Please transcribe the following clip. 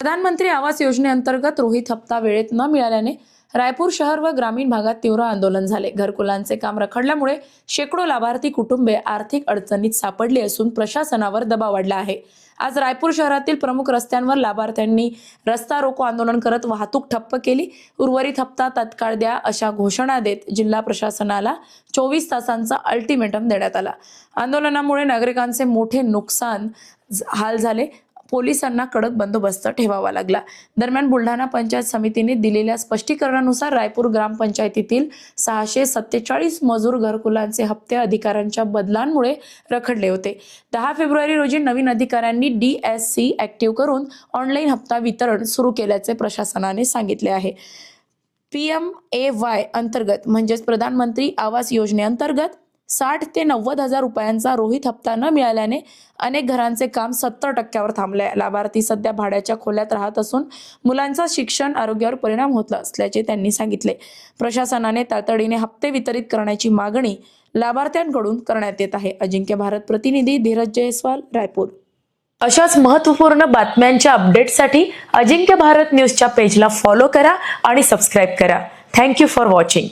प्रधानमंत्री आवास योजनेअंतर्गत रोहित हप्ता वेळेत न मिळाल्याने रायपूर शहर व ग्रामीण भागात तीव्र आंदोलन झाले. घरकुलांचे काम रखडल्यामुळे शेकडो लाभार्थी कुटुंबे आर्थिक अडचणीत सापडली असून प्रशासनावर दबाव वाढला आहे. आज रायपूर शहरातील प्रमुख रस्त्यांवर लाभार्थ्यांनी रस्ता रोको आंदोलन करत वाहतूक ठप्प केली. उर्वरित हप्ता तत्काळ द्या अशा घोषणा देत जिल्हा प्रशासनाला चोवीस तासांचा अल्टिमेटम देण्यात आला. आंदोलनामुळे नागरिकांचे मोठे नुकसान हाल झाले. पोलिसांना कडक बंदोबस्त ठेवावा लागला. दरम्यान बुलढाणा पंचायत समितीने दिलेल्या स्पष्टीकरणानुसार रायपूर ग्रामपंचायतीतील सहाशे सत्तेचाळीस मजूर घरकुलांचे हप्ते अधिकाऱ्यांच्या बदलांमुळे रखडले होते. दहा फेब्रुवारी रोजी नवीन अधिकाऱ्यांनी डी एस सी ऍक्टिव्ह करून ऑनलाईन हप्ता वितरण सुरू केल्याचे प्रशासनाने सांगितले आहे. पी एम ए वाय अंतर्गत म्हणजेच प्रधानमंत्री आवास योजनेअंतर्गत साठ ते नव्वद हजार रुपयांचा रोहित हप्ता न मिळाल्याने अनेक घरांचे काम सत्तर टक्क्यावर थांबले. लाभार्थी सध्या भाड्याच्या खोल्यात राहत असून मुलांचा शिक्षण आरोग्यावर परिणाम होत असल्याचे त्यांनी सांगितले. प्रशासनाने तातडीने हप्ते वितरित करण्याची मागणी लाभार्थ्यांकडून करण्यात येत आहे. अजिंक्य भारत प्रतिनिधी धीरज जयस्वाल रायपूर. अशाच महत्त्वपूर्ण बातम्यांच्या अपडेटसाठी अजिंक्य भारत न्यूजच्या पेजला फॉलो करा आणि सबस्क्राईब करा. Thank you for watching.